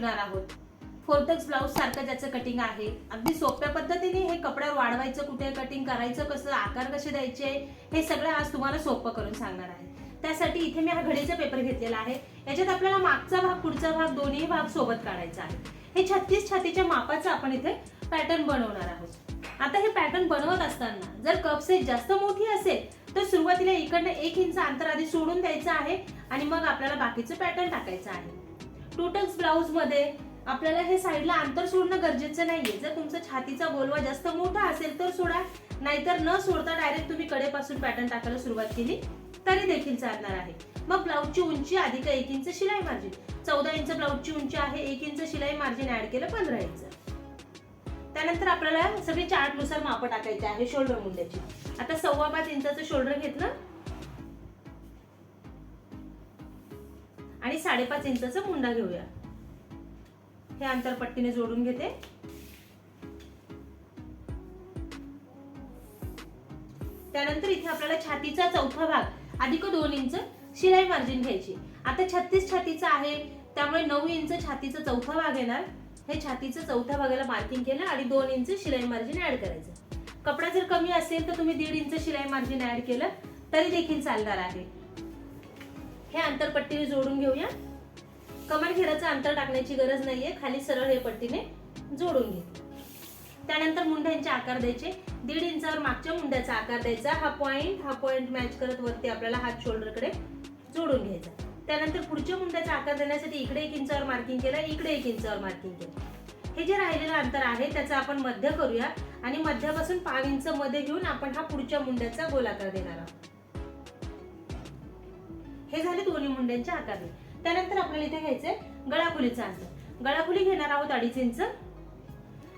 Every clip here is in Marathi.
शिकणार आहोत. फोर्टक्स ब्लाऊज सारखं ज्याचं कटिंग आहे अगदी सोप्या पद्धतीने हे कपड्यावर वाढवायचं कुठे कटिंग करायचं कसं आकार कसे द्यायचे हे सगळं आज तुम्हाला सोपं करून सांगणार आहे. त्यासाठी इथे मी हा घडीचा पेपर घेतलेला आहे. याच्यात आपल्याला मागचा भाग पुढचा भाग दोन्ही भाग सोबत काढायचा आहे. हे छत्तीस छातीच्या मापाचं आपण इथे पॅटर्न बनवणार आहोत. आता हे पॅटर्न बनवत असताना जर कप साईज जास्त मोठी असेल तर सुरुवातीला इकडनं एक इंच अंतर आधी सोडून द्यायचं आहे आणि मग आपल्याला बाकीचं पॅटर्न टाकायचं आहे. टूटक्स ब्लाऊजमध्ये आपल्याला हे साईडला अंतर सोडणं गरजेचं नाहीये. जर तुमचा छातीचा गोलवा जास्त मोठा असेल तर सोडा नाहीतर न सोडता डायरेक्ट तुम्ही कडेपासून पॅटर्न टाकायला सुरुवात केली तरी देखील चालणार आहे. मग ब्लाऊजची उंची अधिक एक इंच शिलाई मार्जिन चौदा इंच ब्लाऊजची उंची आहे एक इंच शिलाई मार्जिन ऍड केलं पंधरा इंच. त्यानंतर आपल्याला सगळी चार्टनुसार मापं माप आहे शोल्डर मुंड्याची. आता सव्वा पाच इंचाचं शोल्डर घेतलं आणि साडेपाच इंचाचा मुंडा घेऊया. हे अंतर पट्टीने जोडून घेते. त्यानंतर इथे आपल्याला छातीचा चौथा भाग अधिक दोन इंच शिलाई मार्जिन घ्यायची. आता छत्तीस छातीचा आहे त्यामुळे नऊ इंच छातीचा चौथा भाग येणार. हे छातीचं चौथ्या भागाला मार्किंग केलं आणि दोन इंच शिलाई मार्जिन ऍड करायचं. कपडा जर कमी असेल तर तुम्ही दीड इंच शिलाई मार्जिन ऍड केलं तरी देखील चालणार आहे. हे अंतर पट्टीने जोडून घेऊया. कमर घेराचं अंतर टाकण्याची गरज नाहीये. खाली सरळ हे पट्टीने जोडून घे. त्यानंतर मुंड्यांचे आकार द्यायचे. दीड इंचावर मागच्या मुंड्याचा आकार द्यायचा. हा पॉइंट हा पॉइंट मॅच करत वरती आपल्याला हात शोल्डरकडे जोडून घ्यायचा. त्यानंतर पुढच्या मुंड्याचा आकार देण्यासाठी इकडे एक इंचावर मार्किंग केलं इकडे एक इंचावर मार्किंग केलं. हे जे राहिलेलं अंतर आहे त्याचं आपण मध्य करूया आणि मध्यापासून पाव इंच मध्ये घेऊन आपण हा पुढच्या मुंड्याचा गोलाकार देणार आहोत. हे झाले दोन्ही मुंड्यांचे आकार. त्यानंतर आपल्याला इथे घ्यायचंय गळाखुलीचं अंतर. गळाखुली घेणार आहोत अडीच इंच.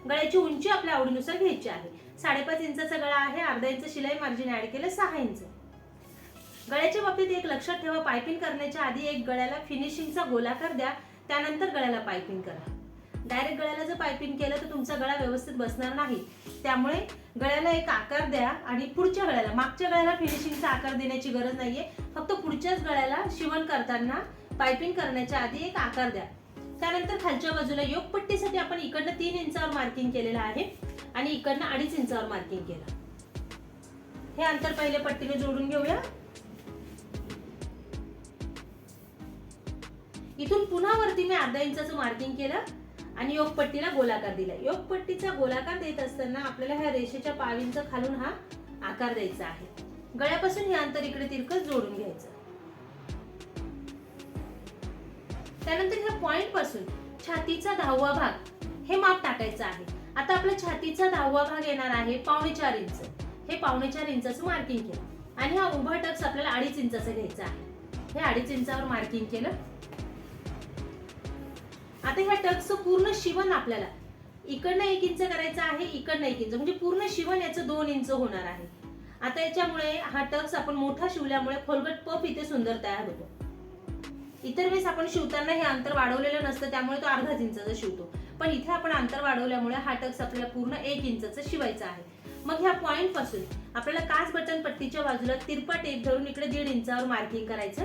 गळ्याची उंची आपल्या आवडीनुसार घ्यायची आहे. साडेपाच इंचाचा गळा आहे अर्धा इंच शिलाई मार्जिन ऍड केलं सहा इंच. गळ्याच्या बाबतीत एक लक्षात ठेवा पायपिंग करण्याच्या आधी एक गळ्याला फिनिशिंगचा गोलाकार द्या त्यानंतर गळ्याला पायपिंग करा. डायरेक्ट गळ्याला जर पायपिंग केलं तर तुमचा गळा व्यवस्थित बसणार नाही. त्यामुळे गळ्याला एक आकार द्या आणि पुढच्या गळ्याला मागच्या गळ्याला फिनिशिंगचा आकार देण्याची गरज नाहीये. फक्त पुढच्याच गळ्याला शिवण करताना पायपिंग करण्याच्या आधी एक आकार द्या. त्यानंतर खालच्या बाजूला योगपट्टीसाठी आपण इकडनं तीन इंचावर मार्किंग केलेलं आहे आणि इकडनं अडीच इंचावर मार्किंग केलं. हे अंतर पहिले पट्टीने जोडून घेऊया. इथून पुन्हा वरती मी अर्धा इंचाचं मार्किंग केलं. आणि योगपट्टीला गोलाकार दिला योगपट्टीचा गोलाकार देत असताना आपल्याला ह्या रेषेच्या पावींचा खालून हा आकार द्यायचा आहे. गळ्यापासून हे अंतर इकडे तिरकस जोडून घ्यायचं. त्यानंतर ह्या पॉइंटपासून छातीचा दहावा भाग हे माप टाकायचं आहे. आता आपला छातीचा दहावा भाग येणार आहे पावणे चार इंच. हे पावणे चार इंचाचं मार्किंग केलं. आणि हा उभा टक्स आपल्याला अडीच इंचाचा घ्यायचा आहे. हे अडीच इंचावर मार्किंग केलं. आता ह्या टक्सचं पूर्ण शिवण आपल्याला. इकडनं एक इंच करायचं आहे इकडनं एक इंच. म्हणजे पूर्ण शिवण याचं दोन इंच होणार आहे. आता याच्यामुळे हा टक्स आपण मोठा शिवल्यामुळे खोलगट पप इथे सुंदर तयार होतो. इतर वेळेस आपण शिवताना हे अंतर वाढवलेलं नसतं त्यामुळे तो अर्धाच इंचाचा शिवतो. पण इथे आपण अंतर वाढवल्यामुळे हा टक्स आपल्याला पूर्ण एक इंचाचा शिवायचा आहे. मग ह्या पॉइंटपासून आपल्याला काच बटन पट्टीच्या बाजूला तिरपा टेप धरून इकडे दीड इंचावर मार्किंग करायचं.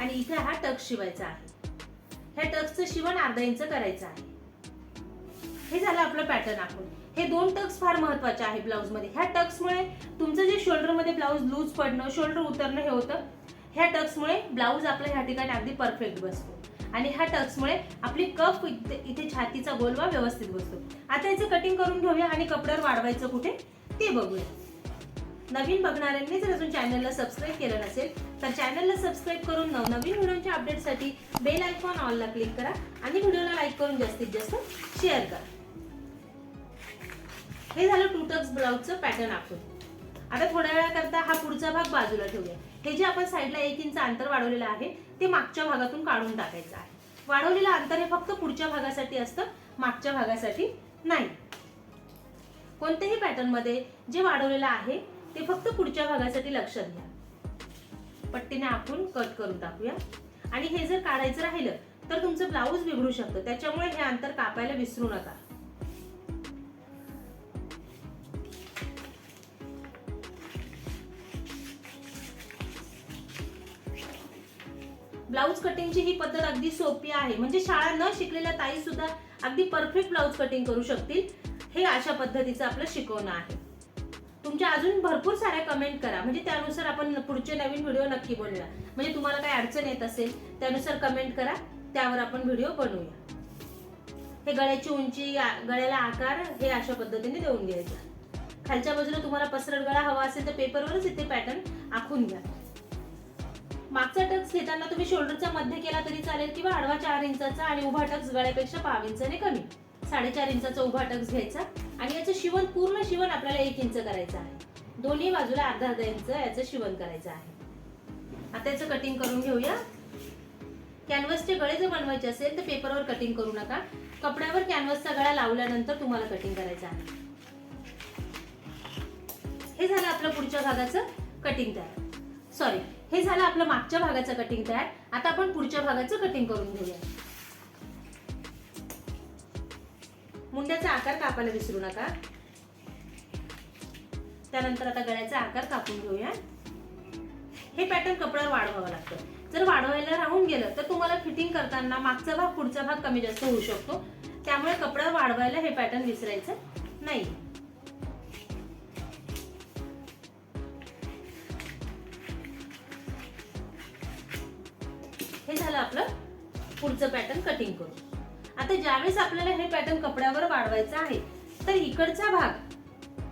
आणि इथे हा टक्स शिवायचा आहे. ह्या टक्सचं शिवण अर्धा इंच करायचं आहे. हे झालं आपलं पॅटर्न आपण हे दोन टक्स फार महत्त्वाचे आहे ब्लाऊजमध्ये. ह्या टक्समुळे तुमचं जे शोल्डरमध्ये ब्लाऊज लूज पडणं शोल्डर उतरणं हे होतं ह्या टक्समुळे ब्लाऊज आपल्या ह्या ठिकाणी अगदी परफेक्ट बसतो. आणि ह्या टक्समुळे आपली कफ इथे छातीचा गोलवा व्यवस्थित बसतो. आता याचं कटिंग करून घेऊया आणि कपड्यावर वाढवायचं कुठे? ते बघूया. नवीन बघणाऱ्यांनी जर अजून चॅनलला सबस्क्राईब केलं नसेल तर चॅनलला सबस्क्राईब करून नवनवीन व्हिडिओच्या अपडेटसाठी बेल आयकॉन ऑलला क्लिक करा आणि व्हिडिओला लाईक करून जास्तीत जास्त शेअर करा. हे झालं टू टक्स ब्लाऊजचं पॅटर्न आपण आता थोड्या वेळाकरता हा पुढचा भाग बाजूला ठेवूया. हे जे आपण साईडला एक इंच अंतर वाढवलेलं आहे ते मागच्या भागातून काढून टाकायचं आहे. वाढवलेलं अंतर हे फक्त पुढच्या भागासाठी असतं मागच्या भागासाठी नाही. कोणत्याही पॅटर्नमध्ये जे वाढवलेलं आहे ते फक्त पुढच्या भागासाठी लक्षात घ्या. पट्टीने आपण कट करून टाकूया. आणि हे जर काढायचं राहिलं तर तुमचं ब्लाऊज बिघडू शकतं. त्याच्यामुळे हे अंतर कापायला विसरू नका. ब्लाऊज कटिंगची ही पद्धत अगदी सोपी आहे. म्हणजे शाळा न शिकलेल्या ताई सुद्धा अगदी परफेक्ट ब्लाऊज कटिंग करू शकतील. हे अशा पद्धतीचं आपलं शिकवणं आहे. तुमच्या अजून भरपूर साऱ्या कमेंट करा. म्हणजे त्यानुसार आपण पुढचे नवीन व्हिडिओ नक्की बनवूया म्हणजे तुम्हाला काही अडचण येत असेल त्यानुसार कमेंट करा. त्यावर आपण व्हिडिओ बनवूया. हे गळ्याची उंची गळ्याला आकार हे अशा पद्धतीने देऊन घ्यायचं खालच्या बाजूला तुम्हाला पसरट गळा हवा असेल तर पेपरवरच इथे पॅटर्न आखून घ्या. मागचा टक्स घेताना तुम्ही शोल्डरचा मध्य केला तरी चालेल किंवा आडवा चार इंचाचा आणि उभा टक्स गळ्यापेक्षा पाव इंचाने कमी. साडेचार इंचाचा उभा टक्स घ्यायचा. आणि याचं शिवण पूर्ण शिवण आपल्याला एक इंच करायचं आहे. दोन्ही बाजूला अर्धा अर्धा इंच याचं शिवण करायचं आहे. आता याचं कटिंग करून घेऊया. कॅनव्हसचे गळे जर बनवायचे असेल तर पेपरवर कटिंग करू नका. कपड्यावर कॅनव्हसचा गळा लावल्यानंतर तुम्हाला कटिंग करायचं आहे. हे झालं आपलं पुढच्या भागाचं कटिंग तयार. सॉरी हे झालं आपलं मागच्या भागाचं कटिंग तयार. आता आपण पुढच्या भागाचं कटिंग करून घेऊया. मुंड्याचा आकार कापायला विसरू नका. त्यानंतर आता गळ्याचा आकार कापून घेऊया. हे पॅटर्न कपड्यावर वाढवावं लागतं. जर वाढवायला राहून गेलं तर तुम्हाला फिटिंग करताना मागचा भाग पुढचा भाग कमी जास्त होऊ शकतो. त्यामुळे कपड्यावर वाढवायला हे पॅटर्न विसरायचं नाही. हे झालं आपलं पुढचं पॅटर्न कटिंग करू आता ज्यावेळेस आपल्याला हे पॅटर्न कपड्यावर वाढवायचा आहे तर इकडचा भाग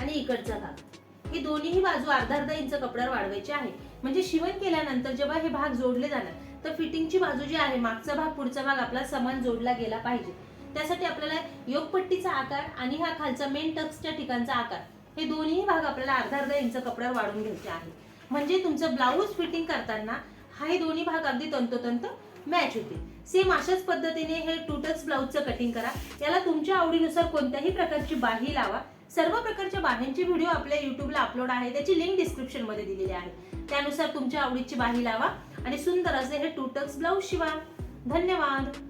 आणि इकडचा भाग ही दोन्ही बाजू अर्धा अर्धा इंच कपड्यावर वाढवायची आहे. म्हणजे शिवण केल्यानंतर जेव्हा हे भाग जोडले जाणार तर फिटिंगची बाजू जी आहे मागचा भाग पुढचा भाग आपला समान जोडला गेला पाहिजे. त्यासाठी आपल्याला योगपट्टीचा आकार आणि हा खालचा मेन टक्सच्या ठिकाणचा आकार हे दोन्ही भाग आपल्याला अर्धा अर्धा इंच कपड्यावर वाढवून घ्यायचे आहे. म्हणजे तुमचं ब्लाऊज फिटिंग करताना हा हे दोन्ही भाग अगदी तंतोतंत मॅच होतील. सेम अशाच पद्धतीने हे टूटक्स ब्लाऊजचं कटिंग करा. याला तुमच्या आवडीनुसार कोणत्याही प्रकारची बाही लावा. सर्व प्रकारच्या बाह्यांचे व्हिडिओ आपल्या युट्यूबला अपलोड आहे. त्याची लिंक डिस्क्रिप्शनमध्ये दिलेली आहे. त्यानुसार तुमच्या आवडीची बाही लावा आणि सुंदर असे हे टूटक्स ब्लाऊज शिवा. धन्यवाद.